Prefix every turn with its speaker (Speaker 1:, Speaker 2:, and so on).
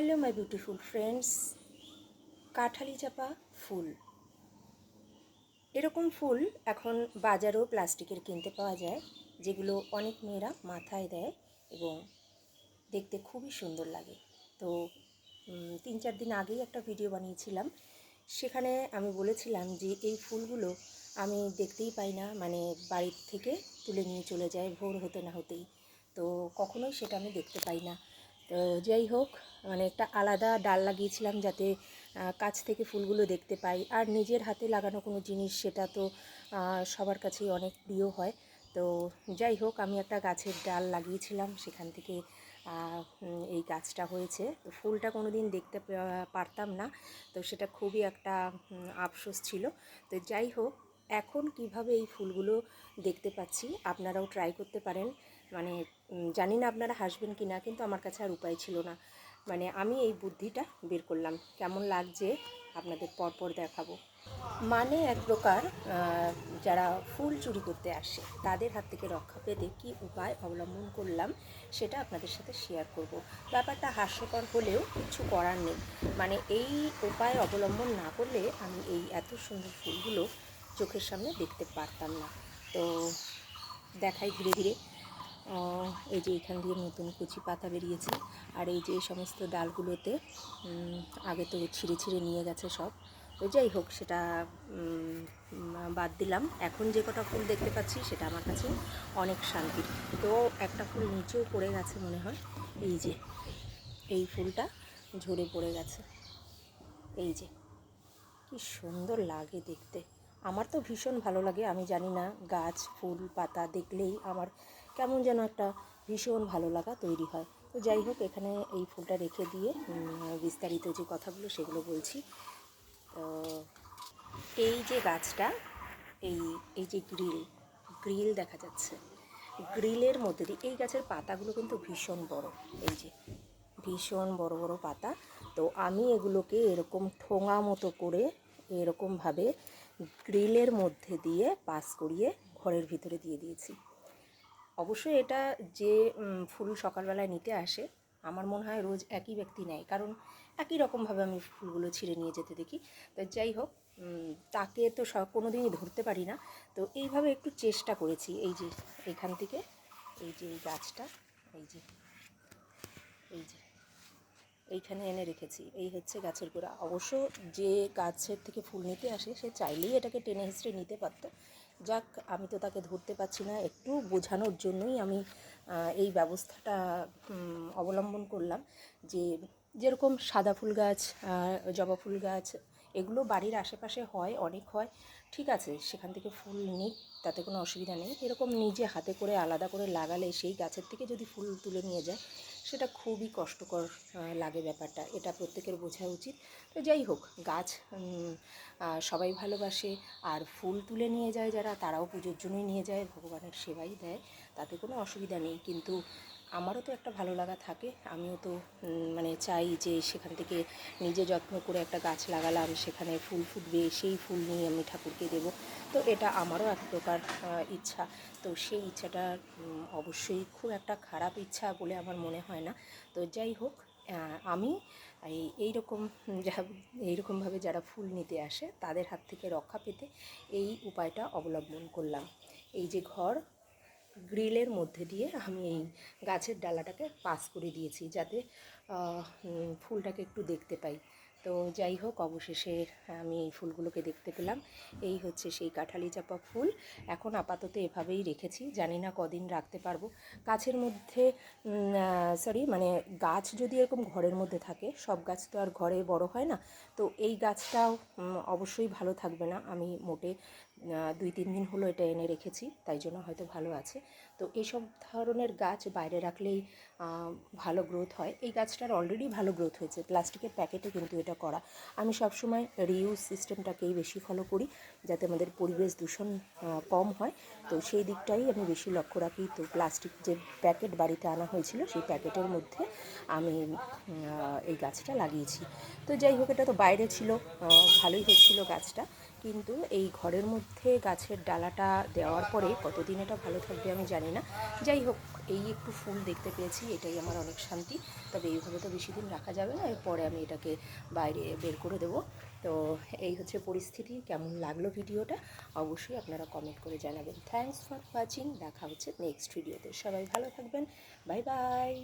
Speaker 1: Hello my beautiful friends কাঠালি চাপা ফুল। এরকম ফুল এখন বাজারেও প্লাস্টিকের কিনতে পাওয়া যায়, যেগুলো অনেক মেয়েরা মাথায় দেয় এবং দেখতে খুবই সুন্দর লাগে। তো তিন চার দিন আগেই একটা ভিডিও বানিয়েছিলাম। সেখানে আমি বলেছিলাম যে এই ফুলগুলো আমি দেখতেই পাই না মানে বাড়ির থেকে তুলে নিয়ে চলে যায়, ভোর হতে না হতেই। তো কখনোই সেটা আমি দেখতে পাই না। তো যাই হোক মানে একটা আলাদা ডাল লাগিয়েছিলাম যাতে কাছ থেকে ফুলগুলো দেখতে পাই। আর নিজের হাতে লাগানো কোনো জিনিস সেটা তো সবার কাছেই অনেক প্রিয় হয়। তো যাই হোক, আমি একটা গাছের ডাল লাগিয়েছিলাম, সেখান থেকে এই গাছটা হয়েছে। তো ফুলটা কোনো দিন দেখতে পারতাম না, তো সেটা খুবই একটা আফসোস ছিল। তো যাই হোক, এখন কীভাবে এই ফুলগুলো দেখতে পাচ্ছি, আপনারাও ট্রাই করতে পারেন। মানে জানি না আপনারা হাসবেন কি না কিন্তু আমার কাছে আর উপায় ছিল না। মানে আমি এই বুদ্ধিটা বের করলাম। কেমন লাগছে আপনাদের পরপর দেখাবো। মানে এক প্রকার যারা ফুল চুরি করতে আসে, তাদের হাত থেকে রক্ষা পেতে কী উপায় অবলম্বন করলাম, সেটা আপনাদের সাথে শেয়ার করব। ব্যাপারটা হাস্যকর হলেও কিছু করার নেই। মানে এই উপায় অবলম্বন না করলে আমি এই এত সুন্দর ফুলগুলো চোখের সামনে দেখতে পারতাম না। তো, দেখাই ধীরে ধীরে। এই যে এখান দিয়ে নতুন কুচি পাতা বেরিয়েছে। আর এই যে সমস্ত ডালগুলোতে আগে তো ছিঁড়ে ছিঁড়ে নিয়ে গেছে সব। যাই হোক, সেটা বাদ দিলাম। এখন যে কটা ফুল দেখতে পাচ্ছি, সেটা আমার কাছে অনেক শান্তি তো একটা ফুল নিচেও পড়ে গেছে মনে হয়। এই যে, এই ফুলটা ঝরে পড়ে গেছে। এই যে, কি সুন্দর লাগে দেখতে। আমার তো ভীষণ ভালো লাগে, আমি জানি না, গাছ, ফুল, পাতা দেখলেই আমার কেমন যেন একটা ভীষণ ভালো লাগা তৈরি হয়। তো যাই হোক, এখানে এই ফুলটা রেখে দিয়ে বিস্তারিত যে কথাগুলো সেগুলো বলছি। তো এই যে গাছটা, এই এই যে গ্রিল গ্রিল দেখা যাচ্ছে। গ্রিলের মধ্যে দিয়ে, এই গাছের পাতাগুলো কিন্তু ভীষণ বড়। এই যে, ভীষণ বড় বড় পাতা। তো আমি এগুলোকে এরকম ঠোঙা মতো করে এরকমভাবে গ্রিলের মধ্যে দিয়ে পাস করিয়ে ঘরের ভিতরে দিয়ে দিয়েছি। অবশ্যই এটা যে ফুল সকালবেলায় নিতে আসে, আমার মনে হয় রোজ একই ব্যক্তি নেয়। কারণ একই রকমভাবে আমি ফুলগুলো ছিঁড়ে নিয়ে যেতে দেখি। তো যাই হোক তাকে তো কোনো দিনই ধরতে পারি না। তো এইভাবে একটু চেষ্টা করেছি এই যে, এখান থেকে, এই যে এই গাছটা, এই যে এই যে, এইখানে এনে রেখেছি। এই হচ্ছে গাছের গোড়া। অবশ্য যে গাছের থেকে ফুল নিতে আসে, সে চাইলেই এটাকে টেনে হিসড়ে নিতে পারত। যাক, আমি তো তাকে ধরতে পারছি না। একটু বোঝানোর জন্যই আমি এই ব্যবস্থাটা অবলম্বন করলাম যে, যেরকম সাদা ফুল গাছ জবা ফুল গাছ, এগুলো বাড়ির আশেপাশে হয়, অনেক হয়। ঠিক আছে, সেখান থেকে ফুল নিক তাতে কোনো অসুবিধা নেই। এরকম নিজে হাতে করে আলাদা করে লাগালে সেই গাছের থেকে যদি ফুল তুলে নিয়ে যায় সেটা খুবই কষ্টকর লাগে ব্যাপারটা, এটা প্রত্যেকের বোঝা উচিত। তো যাই হোক, গাছ সবাই ভালোবাসে, আর ফুল তুলে নিয়ে যায় যারা, তারাও পুজোর জন্যই নিয়ে যায়, ভগবানের সেবাই দেয়, তাতে কোনো অসুবিধা নেই। কিন্তু আমারও তো একটা ভালো লাগা থাকে। আমিও তো মানে চাই যে সেখান থেকে নিজে যত্ন করে একটা গাছ লাগালাম, সেখানে ফুল ফুটবে, সেই ফুল নিয়ে আমি ঠাকুরকে দেব। তো এটা আমারও এক প্রকার ইচ্ছা। তো সেই ইচ্ছাটা অবশ্যই খুব একটা খারাপ ইচ্ছা বলে আমার মনে হয় না। তো যাই হোক আমি এই এইরকম যা এইরকমভাবে যারা ফুল নিতে আসে, তাদের হাত থেকে রক্ষা পেতে এই উপায়টা অবলম্বন করলাম। এই যে ঘর গ্রিলের মধ্যে দিয়ে আমি এই গাছের ডালাটাকে পাস করে দিয়েছি যাতে ফুলটাকে একটু দেখতে পাই। তো যাই হোক, অবশেষে আমি এই ফুলগুলোকে দেখতে পেলাম। এই হচ্ছে সেই কাঁঠালি চাপা ফুল। এখন আপাতত এভাবেই রেখেছি। জানি না কদিন রাখতে পারব। গাছের মধ্যে সরি মানে গাছ যদি এরকম ঘরের মধ্যে থাকে, সব গাছ তো আর ঘরে বড় হয় না, তো এই গাছটাও অবশ্যই ভালো থাকবে না। আমি মোটে দুই, তিন দিন হলো এটা এনে রেখেছি, তাই জন্য হয়তো ভালো আছে। তো এইসব ধরনের গাছ বাইরে রাখলেই ভালো গ্রোথ হয়। এই গাছটার অলরেডি ভালো গ্রোথ হয়েছে, প্লাস্টিকের প্যাকেটে কিন্তু এটা করা। আমি সবসময় রিউজ সিস্টেমটাকেই বেশি ফলো করি, যাতে আমাদের পরিবেশ দূষণ কম হয়। তো সেই দিকটাই আমি বেশি লক্ষ্য রাখি। তো প্লাস্টিক যে প্যাকেট বাড়িতে আনা হয়েছিল, সেই প্যাকেটের মধ্যে আমি এই গাছটা লাগিয়েছি। তো যাই হোক, এটা তো বাইরে ছিল ভালোই হচ্ছিল গাছটা। কিন্তু এই ঘরের মধ্যে গাছের ডালাটা দেওয়ার পরে কতদিন এটা ভালো থাকবে আমি জানি না। যাই হোক, এই একটু ফুল দেখতে পেয়েছি, এটাই আমার অনেক শান্তি। তবে এইভাবে তো বেশি দিন রাখা যাবে না, এরপরে আমি এটাকে বাইরে বের করে দেবো। তো এই হচ্ছে পরিস্থিতি, কেমন লাগল ভিডিওটা? অবশ্যই আপনারা কমেন্ট করে জানাবেন। থ্যাংকস ফর ওয়াচিং দেখা হচ্ছে নেক্সট ভিডিওতে সবাই ভালো থাকবেন বাই বাই